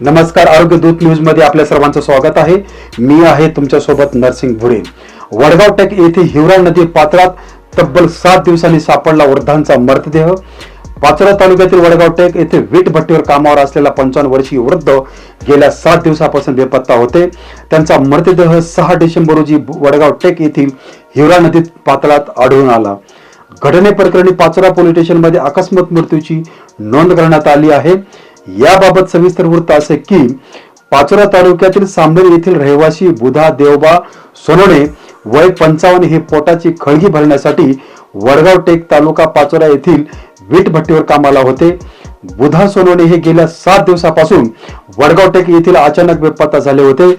नमस्कार आरोग्य दूत न्यूजमध्ये आपल्या सर्वांचं स्वागत आहे. मी आहे तुमच्यासोबत नरसिंग भुरे. वडगाव टेक येथे हिवरा नदी पात्रात तब्बल सात दिवसांनी सापडला वृद्धांचा मृतदेह. पाचोरा तालुक्यातील वडगाव टेक येथे वीट भट्टीवर कामावर असलेला पंचावन्न वर्षीय वृद्ध गेल्या सात दिवसापासून बेपत्ता होते. त्यांचा मृतदेह सहा डिसेंबर रोजी वडगाव टेक येथील हिवरा नदीत पातळात आढळून आला. घटनेप्रकरणी पाचोरा पोलीस स्टेशनमध्ये अकस्मात मृत्यूची नोंद करण्यात आली आहे. याबाबत सविस्तर वृत्त असे की पाचोरा तालुक्यातील सामनेर येथील रहिवासी बुधा देवबा सोनोणे वय पंचावन्न हे पोटाची खळगी भरण्यासाठी वडगाव टेक तालुका पाचोरा येथील वीट भट्टीवर कामाला होते. बुधा सोनवणे हे गेल्या सात दिवसापासून वडगाव टेक येथील अचानक बेपत्ता झाले होते.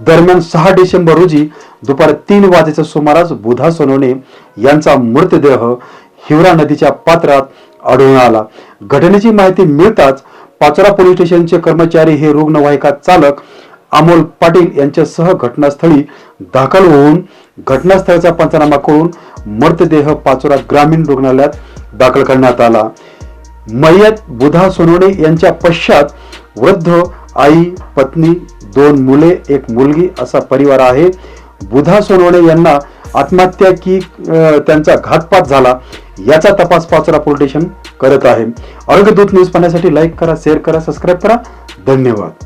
दरम्यान सहा डिसेंबर रोजी दुपारी तीन वाजेच्या सुमारास बुधा सोनोने यांचा मृतदेह हिवरा नदीच्या पात्रात आढळून आला. घटनेची माहिती मिळताच पाचोरा पोलीस स्टेशनचे कर्मचारी हे रुग्णवाहिका चालक अमोल पाटील यांच्यासह घटनास्थळी दाखल होऊन घटनास्थळाचा पंचनामा करून मृतदेह पाचोरा ग्रामीण रुग्णालयात दाखल करण्यात आला. मयत बुधा सोनवणे यांच्या पश्चात वृद्ध आई पत्नी दोन मुले एक मुलगी असा परिवार आहे. बुधा सोनवणे यांना आत्महत्या की त्यांचा घातपात झाला याचा तपास पाचोरा पोलीस स्टेशन करत आहे. अर्घदूत न्यूज पाहण्यासाठी लाईक करा शेअर करा सबस्क्राईब करा. धन्यवाद.